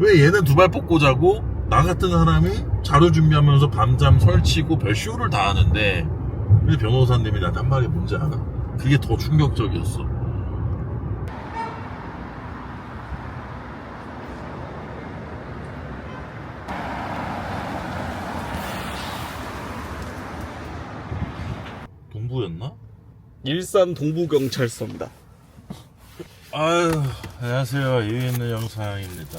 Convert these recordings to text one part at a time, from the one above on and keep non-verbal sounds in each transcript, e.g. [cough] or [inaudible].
왜 얘는 두발 뻗고 자고 나 같은 사람이 자료 준비하면서 밤잠 설치고 별 쇼를 다 하는데 근데 변호사님이 나한테 한 말이 뭔지 알아? 그게 더 충격적이었어. 동부였나? 일산 동부경찰서입니다. 아유, 안녕하세요. 있는 영상입니다.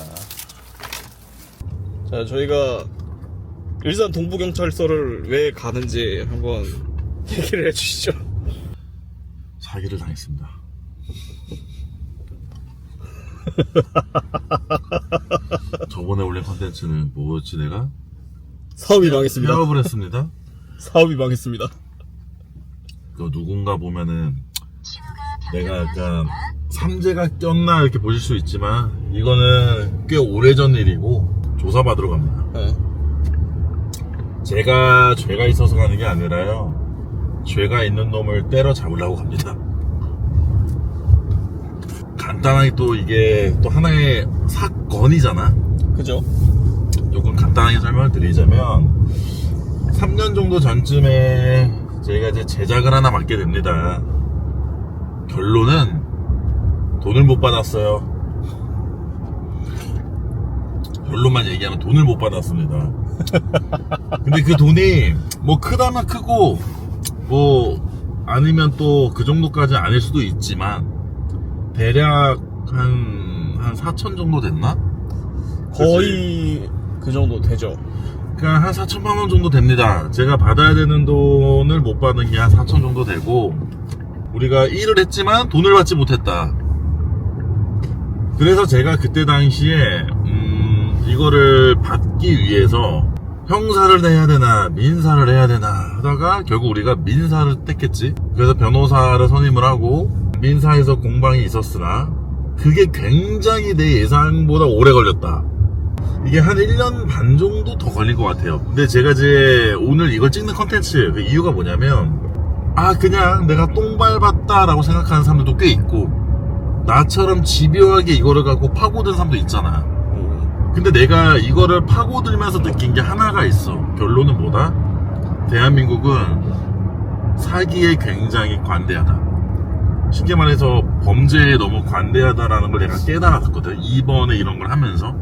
자, 저희가 일산 동부경찰서를 왜 가는지 한번 얘기를 해주시죠. 사기를 당했습니다. [laughs] 저번에 올린 컨텐츠는 뭐였지 내가? 사업이 망했습니다. 폐업을 했습니다. 사업이 망했습니다. 그 누군가 보면은 내가 약간 삼재가 꼈나 이렇게 보실 수 있지만 이거는 꽤 오래전 일이고 조사받으러 갑니다. 네. 제가 죄가 있어서 가는 게 아니라요. 죄가 있는 놈을 때려 잡으려고 갑니다. 간단하게 또 이게 또 하나의 사건이잖아. 그죠? 조금 간단하게 설명을 드리자면 3년 정도 전쯤에 저희가 이제 제작을 하나 맡게 됩니다. 결론은 돈을 못 받았어요. 결론만 얘기하면 돈을 못 받았습니다. [laughs] 근데 그 돈이 뭐 크다면 크고 뭐 아니면 또 그 정도까지 아닐 수도 있지만 대략 한, 한 4천 정도 됐나? 거의 그 정도 되죠. 그러니까 한 4천만 원 정도 됩니다. 제가 받아야 되는 돈을 못 받은 게 한 4천 정도 되고 우리가 일을 했지만 돈을 받지 못했다. 그래서 제가 그때 당시에 음, 이거를 받기 위해서 형사를 내야 되나 민사를 해야 되나 하다가 결국 우리가 민사를 택했지. 그래서 변호사를 선임을 하고 민사에서 공방이 있었으나 그게 굉장히 내 예상보다 오래 걸렸다. 이게 한 1년 반 정도 더 걸린 것 같아요. 근데 제가 이제 오늘 이걸 찍는 컨텐츠 그 이유가 뭐냐면 아 그냥 내가 똥 밟았다 라고 생각하는 사람들도 꽤 있고 나처럼 집요하게 이거를 갖고 파고든 사람도 있잖아. 음, 근데 내가 이거를 파고들면서 느낀 게 하나가 있어. 결론은 뭐다? 대한민국은 사기에 굉장히 관대하다. 쉽게 말해서 범죄에 너무 관대하다라는 걸 내가 깨달았거든. 이번에 이런 걸 하면서.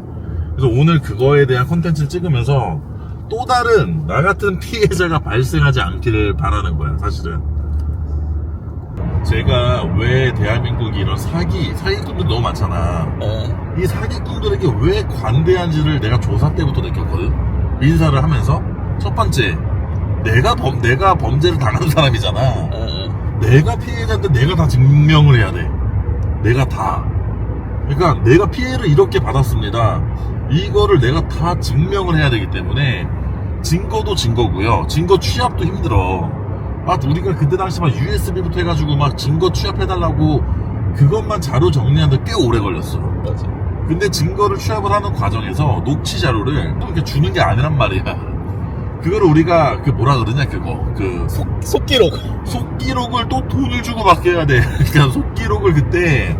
그래서 오늘 그거에 대한 콘텐츠를 찍으면서 또 다른 나 같은 피해자가 발생하지 않기를 바라는 거야, 사실은. 제가 왜 대한민국이 이런 사기, 사기꾼들 너무 많잖아. 네. 이 사기꾼들에게 왜 관대한지를 내가 조사 때부터 느꼈거든. 민사를 하면서 첫 번째, 내가 범 내가 범죄를 당한 사람이잖아. 네. 내가 피해자인데 내가 다 증명을 해야 돼. 내가 다. 그러니까 내가 피해를 이렇게 받았습니다. 이거를 내가 다 증명을 해야 되기 때문에 증거도 증거고요. 증거 취합도 힘들어. 아, 우리가 그때 당시 막 USB부터 해가지고 막 증거 취합해달라고 그것만 자료 정리하는데 꽤 오래 걸렸어. 맞아. 근데 증거를 취합을 하는 과정에서 녹취 자료를 이렇게 주는 게 아니란 말이야. 그거를 우리가 그 뭐라 그러냐 그거 그 속, 속기록. 속기록을 또 돈을 주고 맡겨야 돼. [laughs] 그러니까 속기록을 그때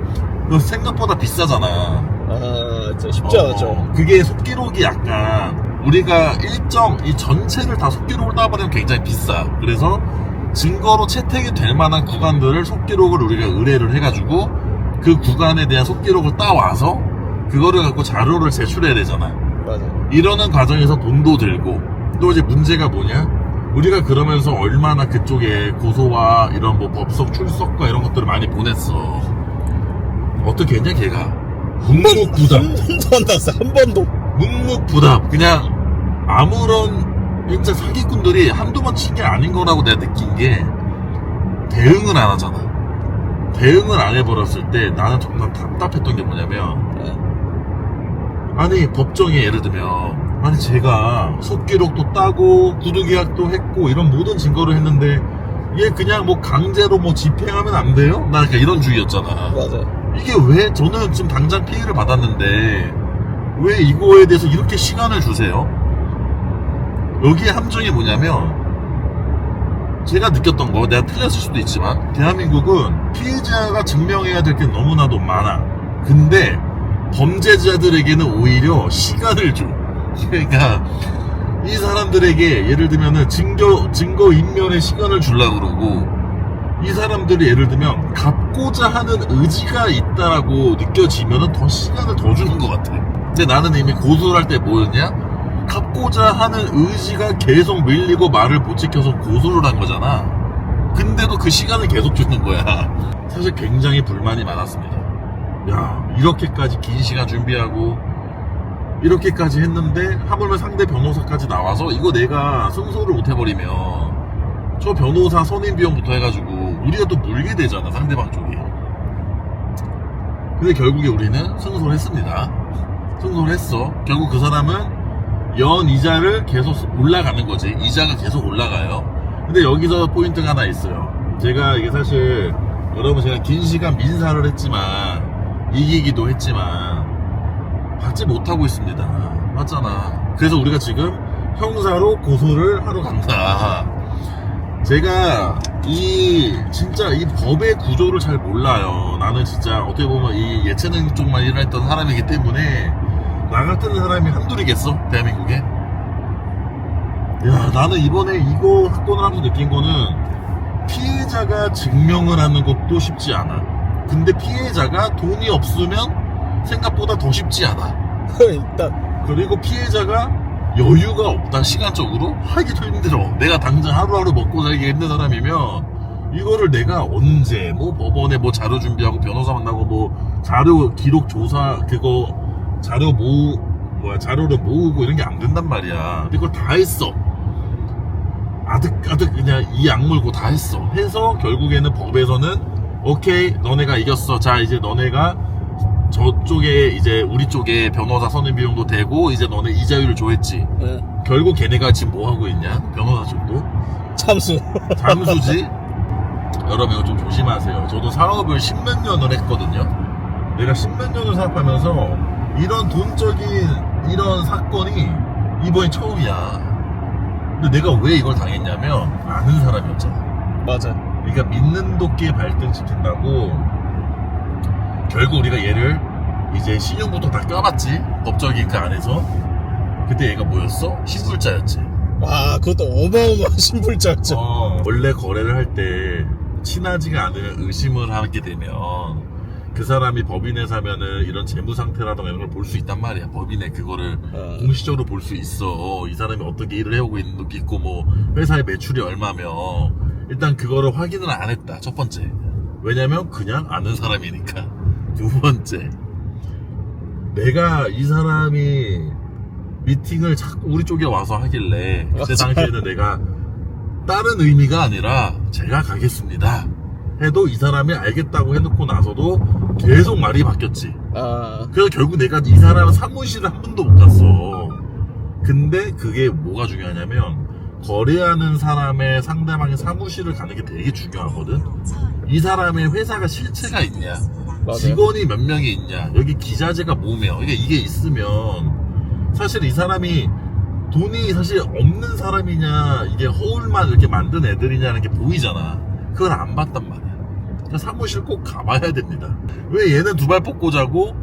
그 생각보다 비싸잖아. 아, 진짜 쉽지 않았죠. 어, 그게 속기록이 약간 우리가 일정 이 전체를 다 속기록을 따버리면 굉장히 비싸. 그래서 증거로 채택이 될 만한 구간들을 속기록을 우리가 의뢰를 해가지고 그 구간에 대한 속기록을 따와서 그거를 갖고 자료를 제출해야 되잖아. 맞아. 이러는 과정에서 돈도 들고 또 이제 문제가 뭐냐? 우리가 그러면서 얼마나 그쪽에 고소와 이런 뭐 법석 출석과 이런 것들을 많이 보냈어. 어떻게 했냐 걔가 묵묵부답 [laughs] 한 번도 안 났어. 한 번도. 묵묵부답 그냥 아무런 진짜 사기꾼들이 한두 번 친 게 아닌 거라고 내가 느낀 게 대응을 안 하잖아. 대응을 안 해버렸을 때 나는 정말 답답했던 게 뭐냐면 네. 아니 법정에 예를 들면 아니 제가 속기록도 따고 구두계약도 했고 이런 모든 증거를 했는데 얘 그냥 뭐 강제로 뭐 집행하면 안 돼요? 나 그러니까 이런 주의였잖아. 맞아. 이게 왜 저는 지금 당장 피해를 받았는데 왜 이거에 대해서 이렇게 시간을 주세요? 여기에 함정이 뭐냐면 제가 느꼈던 거 내가 틀렸을 수도 있지만 대한민국은 피해자가 증명해야 될 게 너무나도 많아 근데 범죄자들에게는 오히려 시간을 줘. [laughs] 그러니까 이 사람들에게 예를 들면은 증거 증거 인멸의 시간을 주려고 그러고 이 사람들이 예를 들면 갚고자 하는 의지가 있다라고 느껴지면은 더 시간을 더 주는 것 같아. 근데 나는 이미 고소를 할 때 뭐였냐? 갚고자 하는 의지가 계속 밀리고 말을 못 지켜서 고소를 한 거잖아. 근데도 그 시간을 계속 주는 거야. [laughs] 사실 굉장히 불만이 많았습니다. 야, 이렇게까지 긴 시간 준비하고, 이렇게까지 했는데, 하물며 상대 변호사까지 나와서, 이거 내가 승소를 못 해버리면, 저 변호사 선임 비용부터 해가지고, 우리가 또 물게 되잖아, 상대방 쪽이. 근데 결국에 우리는 승소를 했습니다. 승소를 했어. 결국 그 사람은 연 이자를 계속 올라가는 거지. 이자가 계속 올라가요. 근데 여기서 포인트가 하나 있어요. 제가 이게 사실 여러분 제가 긴 시간 민사를 했지만 이기기도 했지만 받지 못하고 있습니다. 맞잖아. 그래서 우리가 지금 형사로 고소를 하러 간다. 제가 이 진짜 이 법의 구조를 잘 몰라요. 나는 진짜 어떻게 보면 이 예체능 쪽만 일을 했던 사람이기 때문에 나 같은 사람이 한둘이겠어 대한민국에. 야 나는 이번에 이거 사건을 하면서 느낀 거는 피해자가 증명을 하는 것도 쉽지 않아. 근데 피해자가 돈이 없으면 생각보다 더 쉽지 않아. 일단 그리고 피해자가 여유가 없다 시간적으로 하기도 힘들어 내가 당장 하루하루 먹고 살기 힘든 사람이면 이거를 내가 언제 뭐 법원에 뭐 자료 준비하고 변호사 만나고 뭐 자료 기록 조사 그거 자료 모으 뭐야 자료를 모으고 이런 게 안 된단 말이야 근데 그걸 다 했어 아득아득 그냥 이 악물고 다 했어 해서 결국에는 법에서는 오케이 너네가 이겼어 자 이제 너네가 저쪽에 이제 우리 쪽에 변호사 선임 비용도 되고 이제 너네 이자율을 줘했지. 예, 결국 걔네가 지금 뭐 하고 있냐? 변호사 쪽도 참수. 잠수지. [laughs] 여러분 이거 좀 조심하세요. 저도 사업을 십몇 년을 했거든요. 내가 십몇 년을 사업하면서 이런 돈적인 이런 사건이 이번이 처음이야. 근데 내가 왜 이걸 당했냐면 아는 사람이었잖아. 맞아. 그러니까 믿는 도끼에 발등시킨다고 결국 우리가 얘를 이제 신용부터 다 껴봤지 법적인 그 안에서 그때 얘가 뭐였어? 신불자였지 와, 그것도 어마어마한 [laughs] 신불자였죠. 어, 원래 거래를 할 때 친하지가 않으면 의심을 하게 되면 그 사람이 법인에 사면은 이런 재무 상태라던가 이런 걸 볼 수 있단 말이야. 법인에 그거를 어. 공식적으로 볼 수 있어. 이 사람이 어떻게 일을 해오고 있는 것도 있고 뭐 회사의 매출이 얼마며. 일단 그거를 확인을 안 했다. 첫 번째. 왜냐면 그냥 아는 사람이니까. 두 번째. 내가 이 사람이 미팅을 자꾸 우리 쪽에 와서 하길래 그때. 당시에는 내가 다른 의미가 아니라 제가 가겠습니다. 해도 이 사람이 알겠다고 해놓고 나서도 계속 말이 바뀌었지 아, 그래서 결국 내가 이 사람 사무실을 한 번도 못 갔어. 근데 그게 뭐가 중요하냐면 거래하는 사람의 상대방의 사무실을 가는 게 되게 중요하거든. 이 사람의 회사가 실체가 있냐, 맞아요. 직원이 몇 명이 있냐, 여기 기자재가 뭐며 이게 이게 있으면 사실 이 사람이 돈이 사실 없는 사람이냐 이게 허울만 이렇게 만든 애들이냐는 게 보이잖아. 그걸 안 봤단 말이야. 사무실 꼭 가봐야 됩니다. 왜 얘는 두 발 뻗고 자고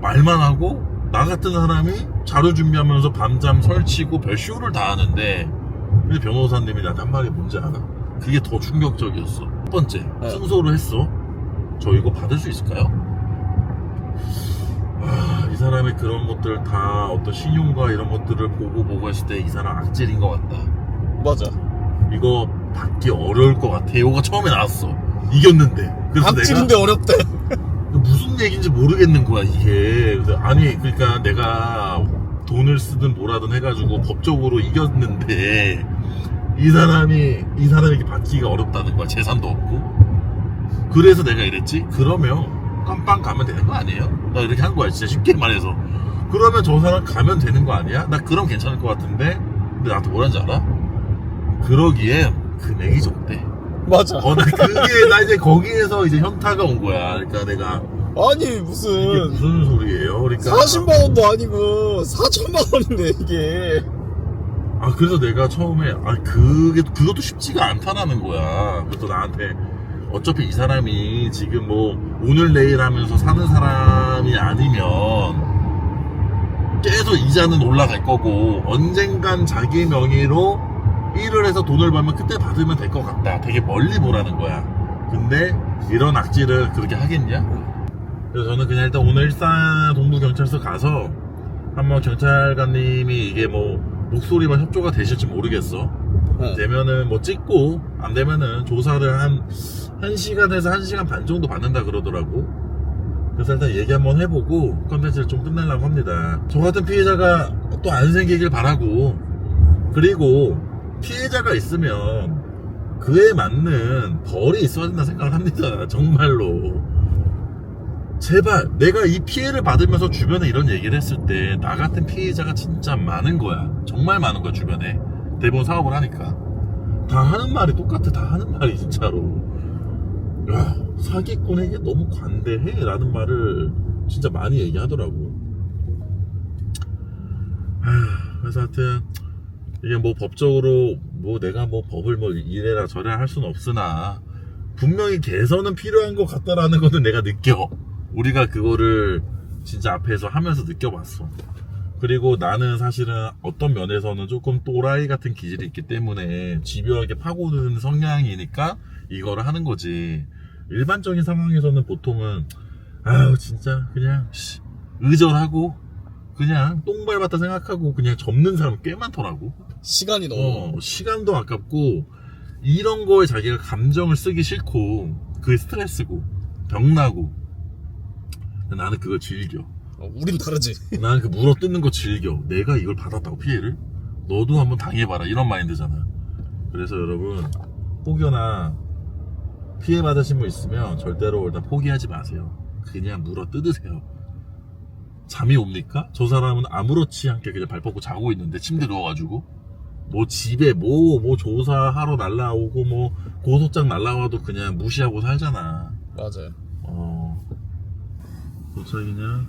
말만 하고 나 같은 사람이 자료 준비하면서 밤잠 설치고 별 쇼를 다 하는데 근데 변호사님이 나한테 한 말이 뭔지 알아? 그게 더 충격적이었어. 첫 번째 네. 승소를 했어. 저 이거 받을 수 있을까요? 아, 이 사람의 그런 것들 다 어떤 신용과 이런 것들을 보고 보고 했을 때 이 사람 악질인 것 같다. 맞아. 이거 받기 어려울 것 같아. 요가 처음에 나왔어. 이겼는데. 그래서 악질인데 어렵대. 내가 무슨 얘기인지 모르겠는 거야, 이게. 그래서 아니, 그러니까 내가 돈을 쓰든 뭐라든 해가지고 법적으로 이겼는데 이 사람이, 이 사람에게 받기가 어렵다는 거야. 재산도 없고. 그래서 내가 이랬지? 그러면 깜빵 가면 되는 거 아니에요? 나 이렇게 한 거야, 진짜 쉽게 말해서. 그러면 저 사람 가면 되는 거 아니야? 나 그럼 괜찮을 것 같은데? 근데 나한테 뭐라는지 알아? 그러기엔 금액이 적대. 맞아. 어, 나 그게, 나 이제 거기에서 이제 현타가 온 거야. 그러니까 내가, 아니, 이게 무슨. 무슨 소리예요? 그러니까. 40만 원도 아니고 4천만 원인데 이게 아, 그래서 내가 처음에, 아, 그게, 그것도 쉽지가 않다라는 거야. 그래서 나한테, 어차피 이 사람이 지금 뭐 오늘 내일 하면서 사는 사람이 아니면 계속 이자는 올라갈 거고 언젠간 자기 명의로 일을 해서 돈을 벌면 그때 받으면 될 것 같다. 되게 멀리 보라는 거야. 근데 이런 악질을 그렇게 하겠냐? 그래서 저는 그냥 일단 오늘 일산 동부경찰서 가서 한번 경찰관님이 이게 뭐 목소리만 협조가 되실지 모르겠어. 네. 되면은 뭐 찍고 안 되면은 조사를 한 1시간에서 1시간 반 정도 받는다 그러더라고. 그래서 일단 얘기 한번 해보고 컨텐츠를 좀 끝내려고 합니다. 저 같은 피해자가 또 안 생기길 바라고 그리고 피해자가 있으면 그에 맞는 벌이 있어야 된다 생각을 합니다. 정말로. 제발 내가 이 피해를 받으면서 주변에 이런 얘기를 했을 때 나 같은 피해자가 진짜 많은 거야. 정말 많은 거야 주변에. 대부분 사업을 하니까. 다 하는 말이 똑같아. 다 하는 말이 진짜로. 야 사기꾼에게 너무 관대해 라는 말을 진짜 많이 얘기하더라고. 하, 그래서 하여튼 이게 뭐 법적으로 뭐 내가 뭐 법을 뭐 이래라 저래라 할 수는 없으나 분명히 개선은 필요한 것 같다라는 거는 내가 느껴. 우리가 그거를 진짜 앞에서 하면서 느껴봤어. 그리고 나는 사실은 어떤 면에서는 조금 또라이 같은 기질이 있기 때문에 집요하게 파고드는 성향이니까 이거를 하는 거지. 일반적인 상황에서는 보통은 아유 진짜 그냥 씨, 의절하고 그냥 똥 밟았다 생각하고 그냥 접는 사람 꽤 많더라고. 시간이 너무 어, 시간도 아깝고 이런 거에 자기가 감정을 쓰기 싫고 그게 스트레스고 병나고. 나는 그걸 즐겨. 어, 우린 다르지. [laughs] 나는 그 물어 뜯는 거 즐겨. 내가 이걸 받았다고 피해를? 너도 한번 당해봐라. 이런 마인드잖아. 그래서 여러분 혹여나 피해 받으신 분 있으면 절대로 일단 포기하지 마세요. 그냥 물어 뜯으세요 잠이 옵니까? 저 사람은 아무렇지 않게 그냥 발 뻗고 자고 있는데 침대 누워가지고 뭐 집에 뭐뭐 조사하러 날라오고 뭐 고소장 날라와도 그냥 무시하고 살잖아. 맞아요. 어. 도착이냐?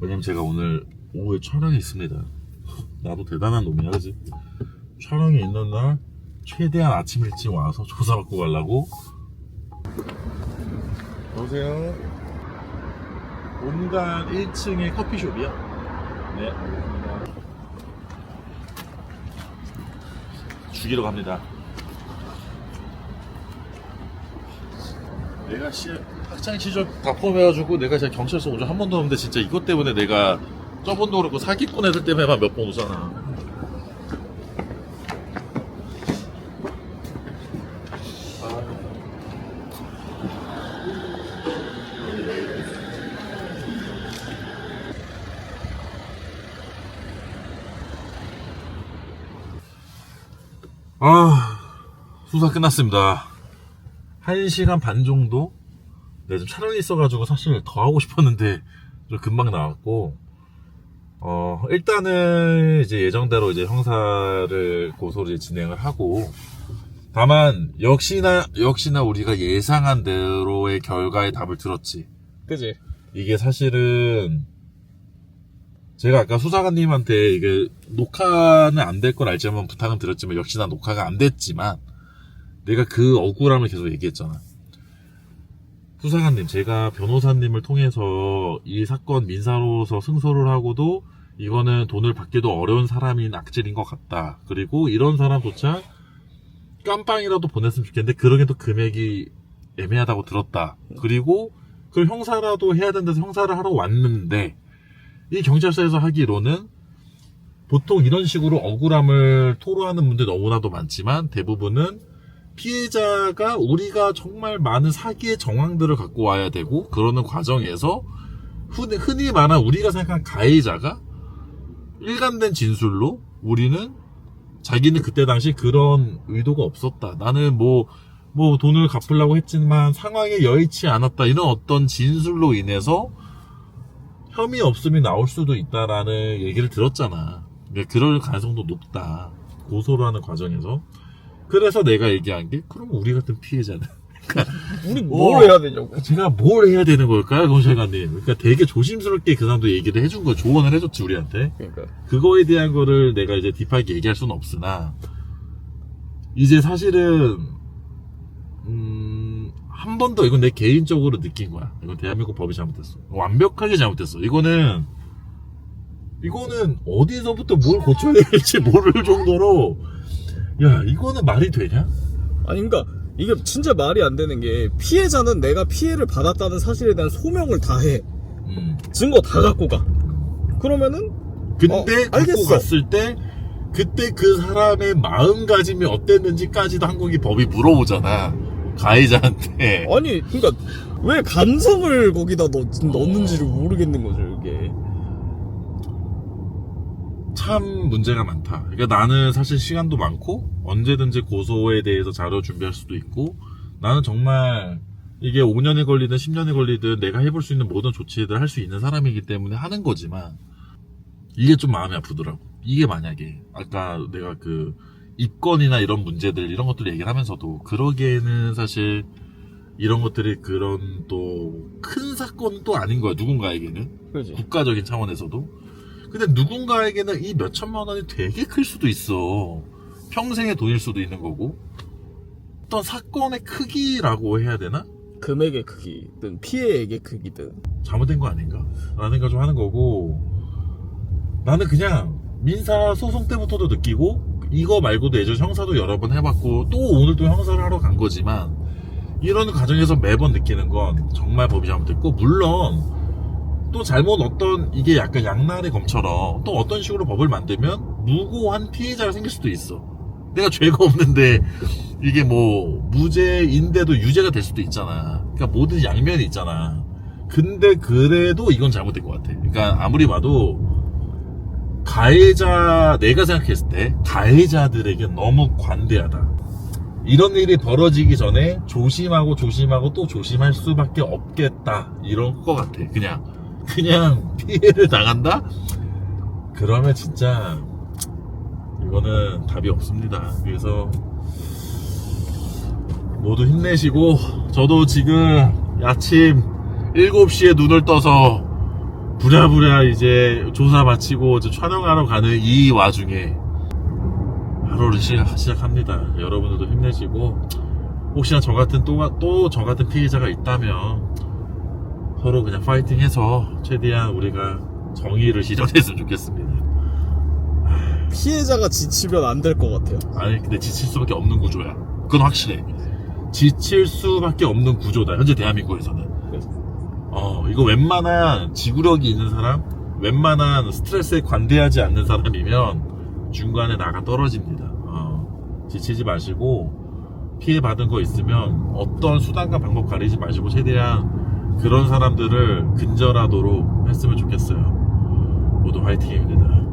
왜냐면 제가 오늘 오후에 촬영이 있습니다. 나도 대단한 놈이야 그지? 촬영이 있는 날 최대한 아침 일찍 와서 조사받고 가려고. 여보세요 본관 1층의 커피숍이야 네 알겠습니다. 죽이러 갑니다. 내가 씨 학창 시절 다 포함해가지고 내가 진짜 경찰서 온적한 번도 없는데 진짜 이것 때문에 내가 저번도 그렇고 사기꾼 애들 때문에만 몇 번 오잖아. 아 수사 끝났습니다. 1시간 반 정도? 네, 좀 촬영이 있어가지고 사실 더 하고 싶었는데 좀 금방 나왔고 어 일단은 이제 예정대로 이제 형사를 고소를 진행을 하고 다만 역시나 역시나 우리가 예상한 대로의 결과의 답을 들었지 그지 이게 사실은 제가 아까 수사관님한테 이게 녹화는 안 될 걸 알지만 부탁은 드렸지만 역시나 녹화가 안 됐지만 내가 그 억울함을 계속 얘기했잖아. 수사관님, 제가 변호사님을 통해서 이 사건 민사로서 승소를 하고도 이거는 돈을 받기도 어려운 사람인 악질인 것 같다. 그리고 이런 사람조차 깜빵이라도 보냈으면 좋겠는데 그러기도 금액이 애매하다고 들었다. 그리고 그걸 형사라도 해야 된다서 형사를 하러 왔는데 이 경찰서에서 하기로는 보통 이런 식으로 억울함을 토로하는 분들 너무나도 많지만 대부분은 피해자가 우리가 정말 많은 사기의 정황들을 갖고 와야 되고 그러는 과정에서 흔히, 말한 우리가 생각한 가해자가 일관된 진술로 우리는 자기는 그때 당시 그런 의도가 없었다. 나는 뭐, 뭐 돈을 갚으려고 했지만 상황에 여의치 않았다. 이런 어떤 진술로 인해서 혐의 없음이 나올 수도 있다라는 얘기를 들었잖아. 그러니까 그럴 가능성도 높다. 고소를 하는 과정에서. 그래서 내가 얘기한 게, 그럼 우리 같은 피해자는. 우리 어. 뭘 해야 되냐고 제가 뭘 해야 되는 걸까요, 경찰관님? 그러니까 되게 조심스럽게 그 사람도 얘기를 해준 거, 조언을 해줬지, 우리한테. 그러니까 그거에 대한 거를 내가 이제 딥하게 얘기할 수는 없으나, 이제 사실은, 한 번 더 이건 내 개인적으로 느낀 거야. 이건 대한민국 법이 잘못됐어. 완벽하게 잘못됐어. 이거는 이거는 어디서부터 뭘 고쳐야 될지 모를 정도로 야 이거는 말이 되냐? 아니 그러니까 이게 진짜 말이 안 되는 게 피해자는 내가 피해를 받았다는 사실에 대한 소명을 다 해. 음. 증거 다 갖고 가. 그러면은 근데 어, 갖고 알겠어. 갔을 때 그때 그 사람의 마음가짐이 어땠는지까지도 한국이 법이 물어보잖아. 가해자한테. 아니 그러니까 왜 감성을 거기다 넣, 넣는지를 모르겠는 거죠 이게. 참 문제가 많다. 그러니까 나는 사실 시간도 많고 언제든지 고소에 대해서 자료 준비할 수도 있고 나는 정말 이게 5년이 걸리든 10년이 걸리든 내가 해볼 수 있는 모든 조치들을 할수 있는 사람이기 때문에 하는 거지만 이게 좀 마음이 아프더라고. 이게 만약에 아까 내가 그 입건이나 이런 문제들 이런 것들 얘기를 하면서도 그러기에는 사실 이런 것들이 그런 또 큰 사건은 또 아닌 거야 누군가에게는 그지. 국가적인 차원에서도. 근데 누군가에게는 이 몇 천만 원이 되게 클 수도 있어. 평생의 돈일 수도 있는 거고. 어떤 사건의 크기라고 해야 되나? 금액의 크기든 피해액의 크기든. 잘못된 거 아닌가? 라는 생각 좀 하는 거고. 나는 그냥 민사 소송 때부터도 느끼고, 이거 말고도 예전 형사도 여러 번 해봤고, 또 오늘 또 형사를 하러 간 거지만, 이런 과정에서 매번 느끼는 건 정말 법이 잘못됐고, 물론, 또 잘못 어떤, 이게 약간 양날의 검처럼 또 어떤 식으로 법을 만들면 무고한 피해자가 생길 수도 있어. 내가 죄가 없는데, 이게 뭐, 무죄인데도 유죄가 될 수도 있잖아. 그러니까 모든 양면이 있잖아. 근데 그래도 이건 잘못된 것 같아. 그러니까 아무리 봐도 가해자 내가 생각했을 때 가해자들에게 너무 관대하다. 이런 일이 벌어지기 전에 조심하고 조심하고 또 조심할 수밖에 없겠다. 이런 것 같아. 그냥 그냥 피해를 당한다. 그러면 진짜 이거는 답이 없습니다. 그래서 모두 힘내시고 저도 지금 아침 7시에 눈을 떠서 부랴부랴 이제 조사 마치고 이제 촬영하러 가는 이 와중에 하루를 시작, 시작 합니다. 여러분들도 힘내시고 혹시나 저 같은 또 저 같은 피해자가 있다면 서로 그냥 파이팅해서 최대한 우리가 정의를 실현했으면 좋겠습니다. 피해자가 지치면 안 될 것 같아요. 아니 근데 지칠 수밖에 없는 구조야. 그건 확실해. 지칠 수밖에 없는 구조다. 현재 대한민국에서는. 어, 이거 웬만한 지구력이 있는 사람, 웬만한 스트레스에 관대하지 않는 사람이면 중간에 나가 떨어집니다. 어, 지치지 마시고 피해 받은 거 있으면 어떤 수단과 방법 가리지 마시고 최대한 그런 사람들을 근절하도록 했으면 좋겠어요. 모두 화이팅입니다.